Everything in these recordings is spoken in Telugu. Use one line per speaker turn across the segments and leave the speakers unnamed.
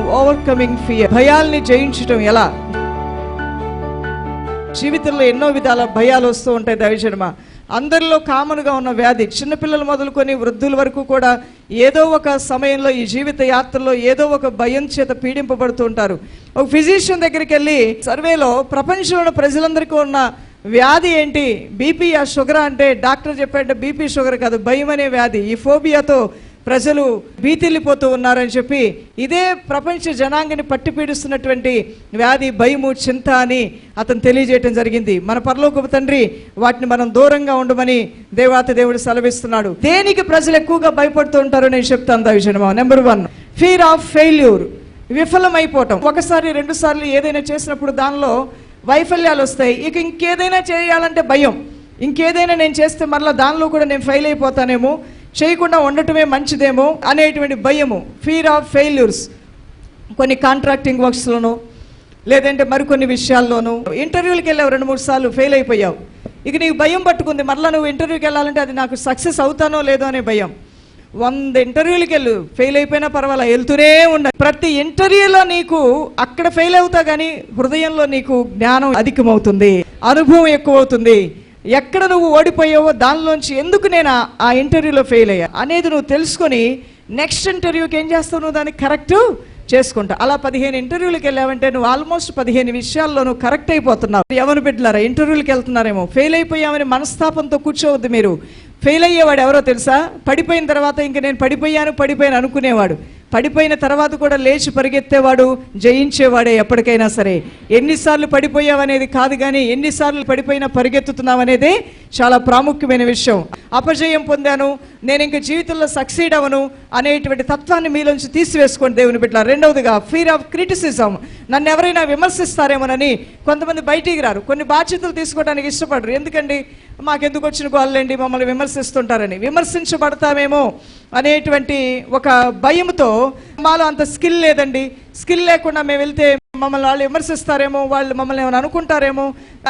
ఓవర్కమింగ్ ఫియర్ భయాల్ని జయించడం ఎలా? జీవితంలో ఎన్నో విధాల భయాలు వస్తూ ఉంటాయి దైవజనమ. అందరిలో కామన్గా ఉన్న వ్యాధి చిన్నపిల్లలు మొదలుకొని వృద్ధుల వరకు కూడా ఏదో ఒక సమయంలో ఈ జీవిత యాత్రలో ఏదో ఒక భయం చేత పీడింపబడుతూ ఉంటారు. ఒక ఫిజిషియన్ దగ్గరికి వెళ్ళి సర్వేలో ప్రపంచంలో ప్రజలందరికీ ఉన్న వ్యాధి ఏంటి? బీపీ ఆ షుగర్ అంటే డాక్టర్ చెప్పాడు బీపీ షుగర్ కాదు భయం అనే వ్యాధి. ఈ ఫోబియాతో ప్రజలు భీతిల్లిపోతూ ఉన్నారని చెప్పి ఇదే ప్రపంచ జనాంగని పట్టి పీడిస్తున్నటువంటి వ్యాధి భయము చింత అని అతను తెలియజేయటం జరిగింది. మన పరలోకపు తండ్రి వాటిని మనం దూరంగా ఉండమని దేవాతి దేవుడు సెలవిస్తున్నాడు. దేనికి ప్రజలు ఎక్కువగా భయపడుతూ ఉంటారో నేను చెప్తాను దవిజనమా number one fear of failure విఫలమైపోవటం. ఒకసారి రెండు సార్లు ఏదైనా చేసినప్పుడు దానిలో వైఫల్యాలు వస్తాయి. ఇక ఇంకేదైనా చేయాలంటే భయం. ఇంకేదైనా నేను చేస్తే మరలా దానిలో కూడా నేను ఫెయిల్ అయిపోతానేమో. చేయకుండా ఉండటమే మంచిదేమో అనేటువంటి భయము ఫీర్ ఆఫ్ ఫెయిల్యూర్స్ కొన్ని కాంట్రాక్టింగ్ వర్క్స్లోను లేదంటే మరికొన్ని విషయాల్లోనూ. ఇంటర్వ్యూలకు వెళ్ళావు రెండు మూడు సార్లు ఫెయిల్ అయిపోయావు. ఇక నీకు భయం పట్టుకుంది మరలా నువ్వు ఇంటర్వ్యూకి వెళ్ళాలంటే అది నాకు సక్సెస్ అవుతానో లేదో అనే భయం. వంద ఇంటర్వ్యూలకి వెళ్ళు ఫెయిల్ అయిపోయినా పర్వాలా వెళ్తూనే ఉండ. ప్రతి ఇంటర్వ్యూలో నీకు అక్కడ ఫెయిల్ అవుతా కానీ హృదయంలో నీకు జ్ఞానం అధికమవుతుంది అనుభవం ఎక్కువ అవుతుంది ఎక్కడ నువ్వు ఓడిపోయావో దానిలోంచి ఎందుకు నేను ఆ- ఇంటర్వ్యూలో ఫెయిల్ అయ్యా? అనేది నువ్వు తెలుసుకొని నెక్స్ట్ ఇంటర్వ్యూకి ఏం చేస్తావు నువ్వు దాన్ని కరెక్ట్ చేసుకుంటా. అలా పదిహేను ఇంటర్వ్యూలకు వెళ్ళావంటే నువ్వు ఆల్మోస్ట్ పదిహేను విషయాల్లో నువ్వు కరెక్ట్ అయిపోతున్నావు. ఎవరు పెట్టినారా? ఇంటర్వ్యూలకు వెళ్తున్నారేమో. ఫెయిల్ అయిపోయామని మనస్తాపంతో కూర్చోవద్దు మీరు. ఫెయిల్ అయ్యేవాడు ఎవరో తెలుసా? పడిపోయిన తర్వాత ఇంక నేను పడిపోయాను పడిపోయాను అనుకునేవాడు. పడిపోయిన తర్వాత కూడా లేచి పరిగెత్తేవాడు జయించేవాడే ఎప్పటికైనా సరే. ఎన్నిసార్లు పడిపోయావనేది కాదు కానీ ఎన్నిసార్లు పడిపోయినా పరిగెత్తుతున్నావనేదే చాలా ప్రాముఖ్యమైన విషయం. అపజయం పొందాను నేను ఇంక జీవితంలో సక్సీడ్ అవను అనేటువంటి తత్వాన్ని మీలోంచి తీసివేసుకోండి దేవుని బిడ్డ రెండవదిగా ఫీర్ ఆఫ్ క్రిటిసిజం నన్ను ఎవరైనా విమర్శిస్తారేమోనని కొంతమంది బయటికి రారు. కొన్ని బాధ్యతలు తీసుకోవడానికి ఇష్టపడరు. ఎందుకండి? మాకెందుకు వచ్చిన గోళ్ళండి మమ్మల్ని విమర్శిస్తుంటారని. విమర్శించబడతామేమో అనేటువంటి ఒక భయంతో మాలో అంత స్కిల్ లేదండి. స్కిల్ లేకుండా మేము వెళ్తే మమ్మల్ని వాళ్ళు విమర్శిస్తారేమో వాళ్ళు మమ్మల్ని ఏమైనా అనుకుంటారేమో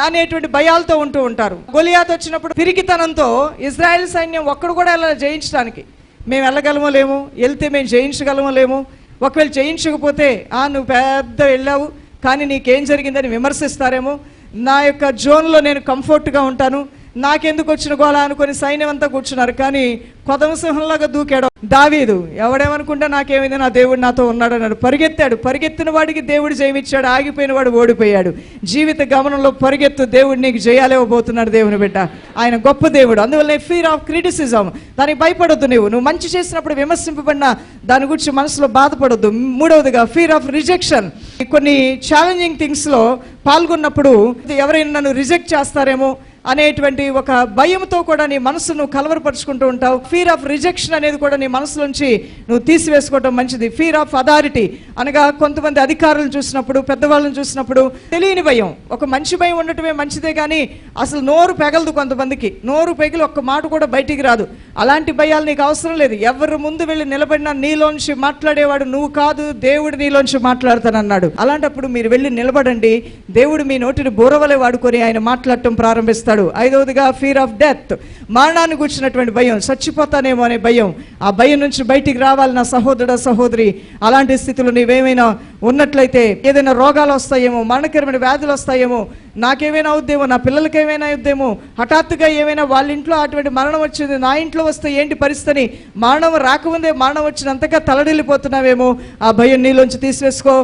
అనేటువంటి భయాలతో ఉంటూ ఉంటారు. గొలియాత్ వచ్చినప్పుడు పిరికితనంతో ఇజ్రాయెల్ సైన్యం ఒక్కడు కూడా వెళ్ళాలి జయించడానికి. మేము వెళ్ళగలమో లేము వెళ్తే మేము జయించగలమో లేము ఒకవేళ చేయించకపోతే ఆ నువ్వు పెద్ద వెళ్ళావు కానీ నీకేం జరిగిందని విమర్శిస్తారేమో నా యొక్క జోన్లో నేను కంఫర్ట్గా ఉంటాను నాకెందుకు వచ్చిన గోళ అనుకుని సైన్యం అంతా కూర్చున్నారు కానీ కొదమ సింహంలాగా దూకాడు దావీదు. ఎవడేమనుకుంటే నాకేమైంది నా దేవుడు నాతో ఉన్నాడు అన్నాడు పరిగెత్తాడు. పరిగెత్తిన వాడికి దేవుడు జయమిచ్చాడు. ఆగిపోయిన వాడు ఓడిపోయాడు. జీవిత గమనంలో పరిగెత్తు దేవుడు నీకు జయాలేవబోతున్నాడు దేవుని బిడ్డ. ఆయన గొప్ప దేవుడు. అందువల్ల ఫీర్ ఆఫ్ క్రిటిసిజం దానికి భయపడొద్దు నువ్వు నువ్వు మంచి చేసినప్పుడు విమర్శింపబడిన దాని గురించి మనసులో బాధపడొద్దు. మూడవదిగా ఫీర్ ఆఫ్ రిజెక్షన్ కొన్ని ఛాలెంజింగ్ థింగ్స్లో పాల్గొన్నప్పుడు ఎవరైనా నన్ను రిజెక్ట్ చేస్తారేమో అనేటువంటి ఒక భయంతో కూడా నీ మనసును కలవరపరుచుకుంటూ ఉంటావు. ఫీర్ ఆఫ్ రిజెక్షన్ అనేది కూడా నీ మనసులోంచి నువ్వు తీసివేసుకోవడం మంచిది. ఫీర్ ఆఫ్ అథారిటీ అనగా కొంతమంది అధికారులను చూసినప్పుడు పెద్దవాళ్ళని చూసినప్పుడు తెలియని భయం. ఒక మంచి భయం ఉండటమే మంచిదే కానీ అసలు నోరు పెగలదు కొంతమందికి. నోరు పెగిలి ఒక్క మాట కూడా బయటికి రాదు. అలాంటి భయాలు నీకు అవసరం లేదు. ఎవరు ముందు వెళ్ళి నిలబడినా నీలోంచి మాట్లాడేవాడు నువ్వు కాదు దేవుడు నీలోంచి మాట్లాడతానన్నాడు. అలాంటప్పుడు మీరు వెళ్ళి నిలబడండి. దేవుడు మీ నోటిని బోరవలే వాడుకొని ఆయన మాట్లాడటం ప్రారంభిస్తాడు. ఐదవదిగా ఫీర్ ఆఫ్ డెత్ మరణాన్ని కూర్చున్నటువంటి భయం చచ్చిపోతానేమో అనే భయం. ఆ భయం నుంచి బయటికి రావాలి నా సహోదరుడ సహోదరి. అలాంటి స్థితిలో నీవేమైనా ఉన్నట్లయితే ఏదైనా రోగాలు వస్తాయేమో మరణకరమైన వ్యాధులు వస్తాయేమో నాకేమైనా అవుద్దేమో నా పిల్లలకి ఏమైనా అవుద్దేమో హఠాత్తుగా ఏమైనా వాళ్ళ ఇంట్లో అటువంటి మరణం వచ్చింది నా ఇంట్లో వస్తే ఏంటి పరిస్థితి మరణం రాకముందే మరణం వచ్చినంతగా తలడిల్లిపోతున్నావేమో ఆ భయం నీలోంచి తీసివేసుకో.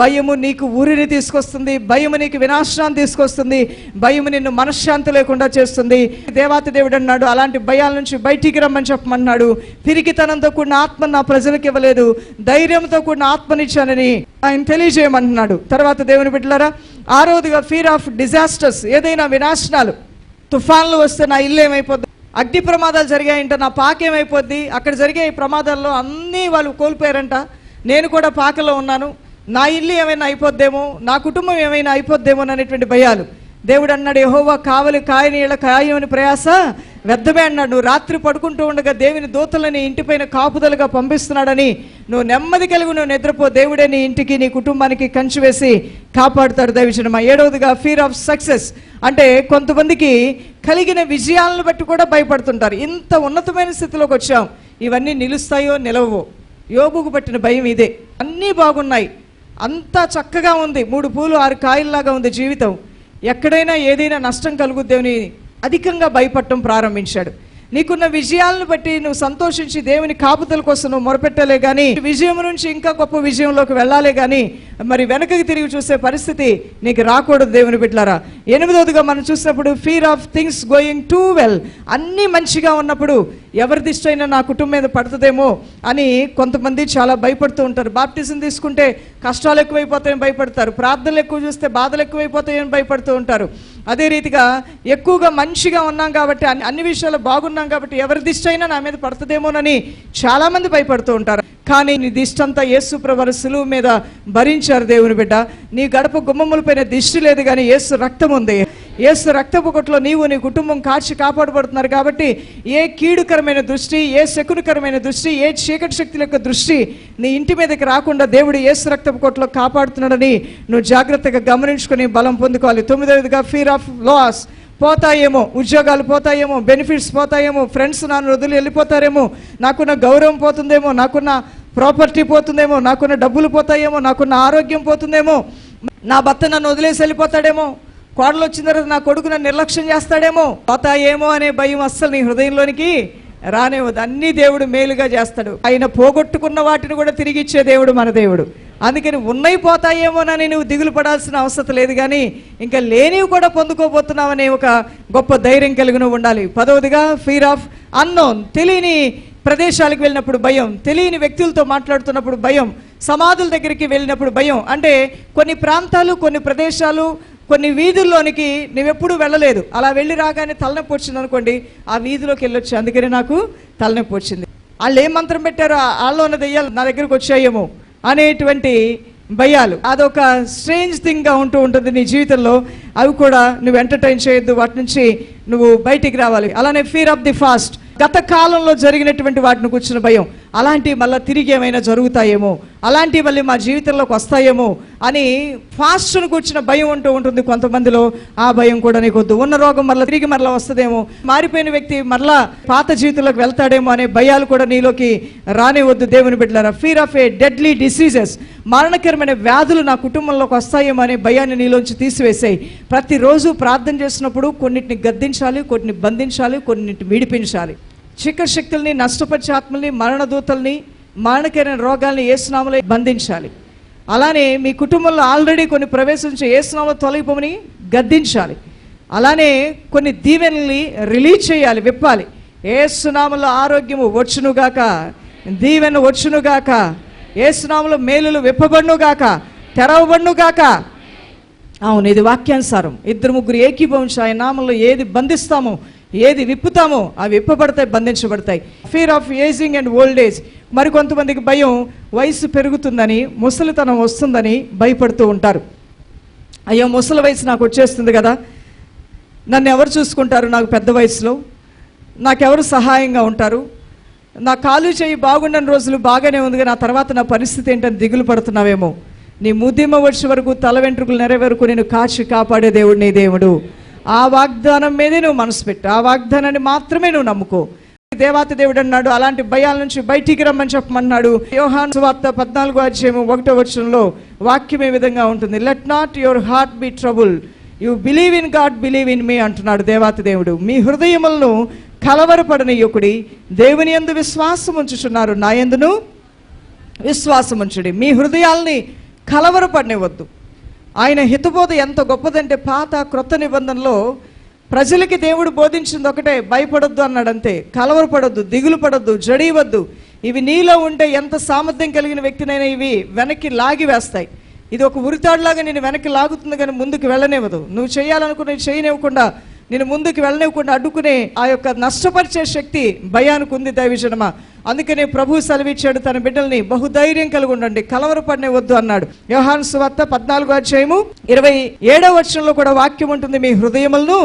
భయము నీకు ఊరిని తీసుకొస్తుంది భయము నీకు వినాశనాన్ని తీసుకొస్తుంది భయము నిన్ను మనశ్శాంతి లేకుండా చేస్తుంది. దేవాతి దేవుడు అన్నాడు అలాంటి భయాల నుంచి బయటికి రమ్మని చెప్పమన్నాడు. పిరికితనంతో కూడిన ఆత్మ నా ప్రజలకు ఇవ్వలేదు ధైర్యంతో కూడిన ఆత్మనిచ్చానని ఆయన తెలియజేయమంటున్నాడు. తర్వాత దేవుని బిడ్డలారా ఆరోదిగా ఫీర్ ఆఫ్ డిజాస్టర్స్ ఏదైనా వినాశనాలు తుఫాన్లు వస్తే నా ఇల్లు ఏమైపోద్ది? అగ్ని ప్రమాదాలు జరిగాయంట నా పాక ఏమైపోద్ది? అక్కడ జరిగే ఈ ప్రమాదాల్లో అన్నీ వాళ్ళు కోల్పోయారంట. నేను కూడా పాకలో ఉన్నాను. నా ఇల్లు ఏమైనా అయిపోద్దేమో? నా కుటుంబం ఏమైనా అయిపోద్దేమో? అనేటువంటి భయాలు. దేవుడు అన్నాడు యహోవా కావలి కాయని ఇళ్ళ కాయమని ప్రయాస? వ్యర్థమే అన్నాడు నువ్వు రాత్రి పడుకుంటూ ఉండగా దేవుని దూతలని ఇంటిపైన కాపుదలుగా పంపిస్తున్నాడని నువ్వు నెమ్మది కలిగి నువ్వు నిద్రపో దేవుడే నీ ఇంటికి నీ కుటుంబానికి కంచి వేసి కాపాడుతాడు. దైవజనమా ఏడవదిగా ఫీర్ ఆఫ్ సక్సెస్ అంటే కొంతమందికి కలిగిన విజయాలను బట్టి కూడా భయపడుతుంటారు. ఇంత ఉన్నతమైన స్థితిలోకి వచ్చాం. ఇవన్నీ నిలుస్తాయో నిలవవో? యోగుకు పట్టిన భయం ఇదే. అన్నీ బాగున్నాయి. అంతా చక్కగా ఉంది. మూడు పూలు ఆరు కాయల్లాగా ఉంది జీవితం. ఎక్కడైనా ఏదైనా నష్టం కలుగుద్దేమని అధికంగా భయపడటం ప్రారంభించాడు. నీకున్న విజయాలను బట్టి నువ్వు సంతోషించి దేవుని కాపుతల కోసం నువ్వు మొరపెట్టలే కానీ విజయం నుంచి ఇంకా గొప్ప విజయంలోకి వెళ్ళాలే కానీ మరి వెనకకి తిరిగి చూసే పరిస్థితి నీకు రాకూడదు దేవుని బిడ్డలారా. ఎనిమిదవదిగా మనం చూసినప్పుడు fear of things going too well అన్నీ మంచిగా ఉన్నప్పుడు ఎవరి దిష్టి అయినా నా కుటుంబం మీద పడుతుందేమో అని కొంతమంది చాలా భయపడుతూ ఉంటారు. బాప్టిజం తీసుకుంటే కష్టాలు ఎక్కువైపోతాయని భయపడతారు. ప్రార్థనలు ఎక్కువ చూస్తే బాధలు ఎక్కువైపోతాయని భయపడుతూ ఉంటారు. అదే రీతిగా ఎక్కువగా మంచిగా ఉన్నాం కాబట్టి అన్ని అన్ని విషయాలు బాగున్నాం కాబట్టి ఎవరి దిష్టి అయినా నా మీద పడుతుందేమోనని చాలామంది భయపడుతూ ఉంటారు. కానీ నీ దిష్టి అంతా యేసు సులువు మీద భరించారు దేవుని బిడ్డ. నీ గడప గుమ్మములపైన దిష్టి లేదు కానీ యేసు రక్తం ఉంది. యేసు రక్తపు కొట్లో నీవు నీ కుటుంబం కాచి కాపాడబడుతున్నారు కాబట్టి ఏ కీడుకరమైన దృష్టి ఏ శకునికరమైన దృష్టి ఏ చీకటి శక్తుల యొక్క దృష్టి నీ ఇంటి మీదకి రాకుండా దేవుడు యేసు రక్తపు కొట్లో కాపాడుతున్నాడని నువ్వు జాగ్రత్తగా గమనించుకొని బలం పొందుకోవాలి. తొమ్మిదవదిగా ఫీర్ ఆఫ్ లాస్ పోతాయేమో ఉద్యోగాలు పోతాయేమో బెనిఫిట్స్ పోతాయేమో ఫ్రెండ్స్ నన్ను వదిలి వెళ్ళిపోతారేమో నాకున్న గౌరవం పోతుందేమో నాకున్న ప్రాపర్టీ పోతుందేమో నాకున్న డబ్బులు పోతాయేమో నాకున్న ఆరోగ్యం పోతుందేమో నా భర్త నన్ను వదిలేసి వెళ్ళిపోతాడేమో కోడలు వచ్చిన తర్వాత నా కొడుకు నన్ను నిర్లక్ష్యం చేస్తాడేమో. పోతాయేమో అనే భయం అస్సలు నీ హృదయంలోనికి రానివ్వదు. అన్ని దేవుడు మేలుగా చేస్తాడు. ఆయన పోగొట్టుకున్న వాటిని కూడా తిరిగి ఇచ్చే దేవుడు మన దేవుడు. అందుకని ఉన్నవి పోతాయేమోనని నువ్వు దిగులు పడాల్సిన అవసరం లేదు కానీ ఇంకా లేనివి కూడా పొందుకోబోతున్నావనే ఒక గొప్ప ధైర్యం కలిగి నువ్వు ఉండాలి. పదవదిగా ఫీర్ ఆఫ్ అన్నోన్ తెలియని ప్రదేశాలకు వెళ్ళినప్పుడు భయం తెలియని వ్యక్తులతో మాట్లాడుతున్నప్పుడు భయం సమాధుల దగ్గరికి వెళ్ళినప్పుడు భయం. అంటే కొన్ని ప్రాంతాలు కొన్ని ప్రదేశాలు కొన్ని వీధుల్లోనికి నువ్వెప్పుడు వెళ్ళలేదు. అలా వెళ్ళి రాగానే తలనొప్పి వచ్చింది అనుకోండి ఆ వీధిలోకి వెళ్ళొచ్చు. అందుకని నాకు తలనొప్పి వచ్చింది. వాళ్ళు ఏం మంత్రం పెట్టారో వాళ్ళు ఉన్న దెయ్యాలు నా దగ్గరకు వచ్చాయేమో అనేటువంటి భయాలు. అదొక స్ట్రేంజ్ థింగ్గా ఉంటూ ఉంటుంది నీ జీవితంలో. అవి కూడా నువ్వు ఎంటర్టైన్ చేయొద్దు. వాటి నుంచి నువ్వు బయటికి రావాలి. అలానే ఫీర్ ఆఫ్ ది ఫాస్ట్ గత కాలంలో జరిగినటువంటి వాటిని కూర్చున్న భయం. అలాంటివి మళ్ళీ తిరిగి ఏమైనా జరుగుతాయేమో? అలాంటివి మళ్ళీ మా జీవితంలోకి వస్తాయేమో? అని ఫాస్ట్ను కూర్చున్న భయం ఉంటూ ఉంటుంది కొంతమందిలో. ఆ భయం కూడా నీకు వద్దు. ఉన్న రోగం మళ్ళీ తిరిగి మరలా వస్తుందేమో? మారిపోయిన వ్యక్తి మరలా పాత జీవితంలోకి వెళ్తాడేమో అనే భయాలు కూడా నీలోకి రానివద్దు దేవుని బిడ్డలారా. Fear of a deadly diseases మరణకరమైన వ్యాధులు నా కుటుంబంలోకి వస్తాయేమో అనే భయాన్ని నీలోంచి తీసివేసాయి. ప్రతిరోజు ప్రార్థన చేసినప్పుడు కొన్నిటిని గద్దించాలి కొన్నిటిని బంధించాలి కొన్నిటిని విడిపించాలి. చీకటి శక్తుల్ని నష్టపరిచే ఆత్మల్ని మరణదూతల్ని మరణకరమైన రోగాల్ని ఏసునామలో బంధించాలి. అలానే మీ కుటుంబంలో ఆల్రెడీ కొన్ని ప్రవేశించి ఏసునామలో తొలగిపోమని గద్దించాలి. అలానే కొన్ని దీవెనల్ని రిలీజ్ చేయాలి విప్పాలి. ఏసునామలో ఆరోగ్యము వచ్చునుగాక దీవెన వచ్చునుగాక ఏసునామలో మేలులు విప్పబడునుగాక తెరవబడునుగాక. అవును ఇది వాక్యానుసారం. ఇద్దరు ముగ్గురు ఏకీభవించి ఆయన నామంలో ఏది బంధిస్తామో ఏది విప్పుతామో అవి విప్పబడతాయి బంధించబడతాయి. Fear of ageing and old age మరి కొంతమందికి భయం వయసు పెరుగుతుందని ముసలితనం వస్తుందని భయపడుతూ ఉంటారు. అయ్యో ముసలి వయసు నాకు వచ్చేస్తుంది కదా. నన్ను ఎవరు చూసుకుంటారు నాకు పెద్ద వయసులో? నాకెవరు సహాయంగా ఉంటారు? నా కాలు చేయి బాగుండని రోజులు బాగానే ఉంది కానీ ఆ తర్వాత నా పరిస్థితి ఏంటని దిగులు పడుతున్నావేమో? నీ ముద్దిమ వచ్చే వరకు తల వెంట్రుకలు నెరవేరుకు నేను కాచి కాపాడే దేవుడు నీ దేవుడు. ఆ వాగ్దానం మీదే నువ్వు మనసు పెట్టు. ఆ వాగ్దానాన్ని మాత్రమే నువ్వు నమ్ముకో. దేవాతి దేవుడు అన్నాడు అలాంటి భయాల నుంచి బయటికి రమ్మని చెప్పమన్నాడు. యోహాన్ వార్త పద్నాలుగు అధ్యాయం ఒకటో వచనంలో వాక్యం ఏ విధంగా ఉంటుంది? Let not your heart be trouble you believe in God believe in me అంటున్నాడు దేవాతి దేవుడు. మీ హృదయములను కలవరపడని యుకుడి దేవుని యందు విశ్వాసం ఉంచుచున్నారు. నా ఎందును విశ్వాసం ఉంచుడి. మీ హృదయాల్ని కలవరపడనివద్దు ఆయన హితబోధ ఎంత గొప్పదంటే పాత క్రొత్త నిబంధనలో ప్రజలకి దేవుడు బోధించింది ఒకటే భయపడొద్దు అన్నాడు అంతే కలవరపడొద్దు దిగులు పడొద్దు జడివద్దు. ఇవి నీలో ఉంటే ఎంత సామర్థ్యం కలిగిన వ్యక్తినైనా ఇవి వెనక్కి లాగి వేస్తాయి. ఇది ఒక ఉరితాడులాగా నేను వెనక్కి లాగుతుంది కానీ ముందుకు వెళ్ళనివ్వదు. నువ్వు చేయాలనుకున్నవి చేయనివ్వకుండా నేను ముందుకు వెళ్ళనివ్వకుండా అడ్డుకునే ఆ యొక్క నష్టపరిచే శక్తి భయానికి ఉంది దైవజనమా అందుకనే ప్రభు సెలవిచ్చాడు తన బిడ్డల్ని బహుధైర్యం కలిగి ఉండండి కలవరపడనే వద్దు అన్నాడు. యోహాన్ సువార్త పద్నాలుగో అధ్యాయము ఇరవై ఏడవ వర్షంలో కూడా వాక్యం ఉంటుంది మీ హృదయములను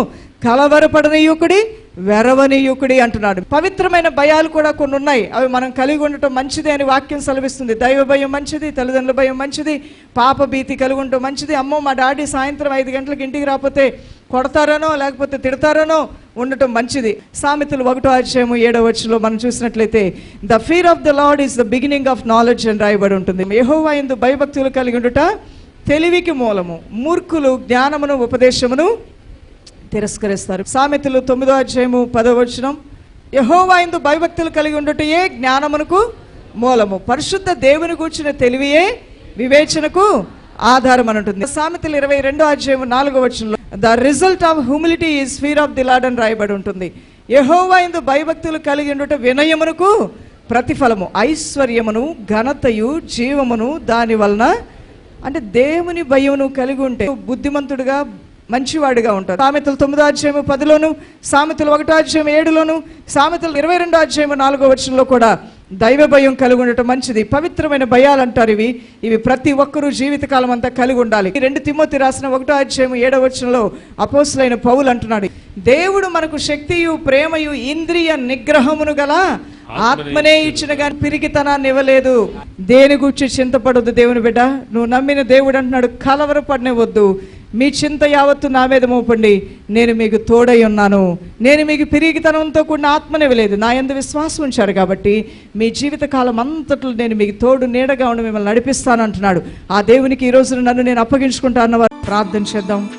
కలవరపడని యుకుడి వెరవని యుకుడి అంటున్నాడు. పవిత్రమైన భయాలు కూడా కొన్ని ఉన్నాయి అవి మనం కలిగి ఉండటం మంచిది అని వాక్యం సెలవిస్తుంది. దైవ భయం మంచిది తల్లిదండ్రుల భయం మంచిది పాప భీతి కలిగి ఉండటం మంచిది. అమ్మో మా డాడీ సాయంత్రం ఐదు గంటలకు ఇంటికి రాకపోతే కొడతారనో లేకపోతే తిడతారనో ఉండటం మంచిది. సామెతలు ఒకటో అధ్యాయము ఏడో వచ్చులో మనం చూసినట్లయితే the fear of the lord is the beginning of knowledge అని రాయబడి ఉంటుంది. యహోవా ఎందు భయభక్తులు కలిగి ఉండుట తెలివికి మూలము. మూర్ఖులు జ్ఞానమును ఉపదేశమును తిరస్కరిస్తారు. సామెతలు తొమ్మిదో అధ్యాయము పదో వచనం ఎందు భయభక్తులు కలిగి ఉండటయే జ్ఞానమునకు మూలము. పరిశుద్ధ దేవుని కూర్చున్న తెలివియే వివేచనకు ఆధారం అని ఉంటుంది. సామెతలు ఇరవై రెండో అధ్యాయం నాలుగో వచనంలో the result of humility is fear of the lord అని రాయబడి ఉంటుంది. యహోవాయిందు భయభక్తులు కలిగి ఉండుట వినయమునకు ప్రతిఫలము ఐశ్వర్యమును ఘనతయు జీవమును దాని వలన అంటే దేవుని భయమును కలిగి ఉంటే బుద్ధిమంతుడుగా మంచివాడిగా ఉంటాడు. సామెతలు తొమ్మిదో అధ్యాయము పదిలోను సామెతలు ఒకటో అధ్యాయం ఏడులోను సామెతలు ఇరవై రెండో అధ్యాయము నాలుగో వచనంలో కూడా దైవ భయం కలిగి ఉండటం మంచిది. పవిత్రమైన భయాలు అంటారు ఇవి. ఇవి ప్రతి ఒక్కరూ జీవితకాలం అంతా కలిగి ఉండాలి. ఈ రెండు తిమ్మతి రాసిన ఒకటో అధ్యాయం ఏడో వచనంలో అపోసులైన పౌలు అంటున్నాడు. దేవుడు మనకు శక్తియు ప్రేమయు ఇంద్రియ నిగ్రహమును గల ఆత్మనే ఇచ్చిన కానీ పిరికితనాన్ని ఇవ్వలేదు. దేని గురించి చింతపడొద్దు దేవుని బిడ్డ? నువ్వు నమ్మిన దేవుడు అంటున్నాడు కలవరపడనే వద్దు మీ చింత యావత్తు నా మీద మోపండి. నేను మీకు తోడై ఉన్నాను. నేను మీకు పిరిగితనంతో కూడిన ఆత్మనివ్వలేదు నా ఎందు విశ్వాసం ఉంచారు కాబట్టి మీ జీవిత కాలం అంతట్లో నేను మీకు తోడు నీడగా ఉండి మిమ్మల్ని నడిపిస్తాను అంటున్నాడు. ఆ దేవునికి ఈ రోజున నన్ను నేను అప్పగించుకుంటాను ప్రార్థన చేద్దాం.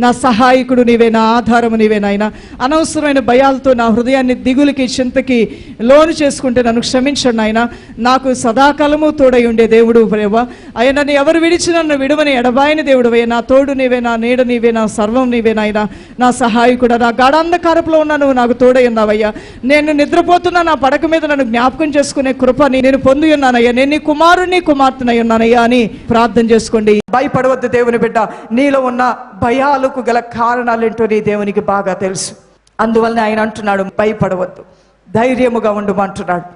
నా సహాయకుడు నీవే నా ఆధారము నీవే నాయన. అనవసరమైన భయాలతో నా హృదయాన్ని దిగులకి చింతకి లోను చేసుకుంటే నన్ను క్షమించండి ఆయన నాకు సదాకాలము తోడై ఉండే దేవుడు ప్రేమ. అయ్యా నన్ను ఎవరు విడిచి నన్ను విడవని ఎడబాయని దేవుడు నా తోడు నీవే నా నీడ నీవే నా సర్వం నీవే నాయన. నా సహాయకుడు నా గాఢాంధకారపులో ఉన్నా నువ్వు నాకు తోడై ఉన్నావయ్యా. నేను నిద్రపోతున్నా నా పడక మీద నన్ను జ్ఞాపకం చేసుకునే కృపని నేను పొంది ఉన్నానయ్యా. నేను నీ కుమారుని కుమార్తెనై ఉన్నానయ్యా అని ప్రార్థన చేసుకోండి. భయపడవద్దు దేవుని బిడ్డ. నీలో ఉన్న భయాలు భయాలకు గల కారణాలేంటో నీ దేవునికి బాగా తెలుసు. అందువలన ఆయన అంటున్నాడు భయపడవద్దు. ధైర్యముగా ఉండమంటున్నాడు.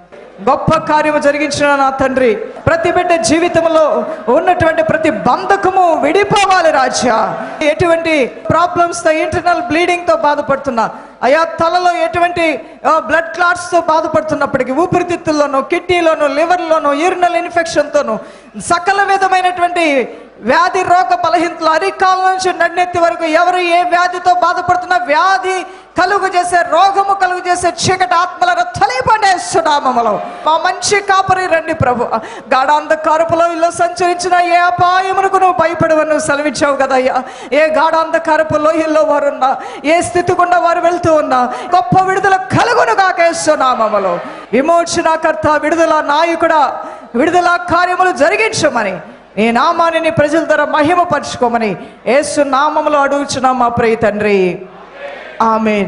గొప్ప కార్యము జరిగించిన నా తండ్రి ప్రతి బిడ్డ జీవితంలో ఉన్నటువంటి ప్రతి బంధకము విడిపోవాలి రాజ్యా ఎటువంటి ప్రాబ్లమ్స్తో ఇంటర్నల్ బ్లీడింగ్తో బాధపడుతున్నా. అయా తలలో ఎటువంటి బ్లడ్ క్లాట్స్తో బాధపడుతున్నప్పటికీ ఊపిరితిత్తుల్లోనూ కిడ్నీలోను లివర్లోను యూరినల్ ఇన్ఫెక్షన్తోనూ సకల విధమైనటువంటి వ్యాధి రోగ బలహీనతలు అరికాల నుంచి నడినెత్తి వరకు ఎవరు ఏ వ్యాధితో బాధపడుతున్నా వ్యాధి కలుగు చేసే రోగము కలుగు చేసే చీకటి ఆత్మలను తొలిపడేస్తున్నామలో మా మంచి కాపరి రండి ప్రభు. గాఢాంధకారపులో ఇల్లు సంచరించిన ఏ అపాయమునకు నువ్వు భయపడవని నువ్వు సెలవిచ్చావు కదయ్యా. ఏ గాఢాంధకారపు లోయల్లో వారున్నా ఏ స్థితి గుండా వారు వెళ్తూ ఉన్నా గొప్ప విడుదల కలుగును కాకేస్తున్నామలో విమోచనకర్త విడుదల నాయకుడా విడుదల కార్యములు జరిగించమని నీ నామాన్ని నీ ప్రజల ధర మహిమపరచుకోమని యేసు నామములో అడుగుచున్నాం మా ప్రియ తండ్రి. ఆమె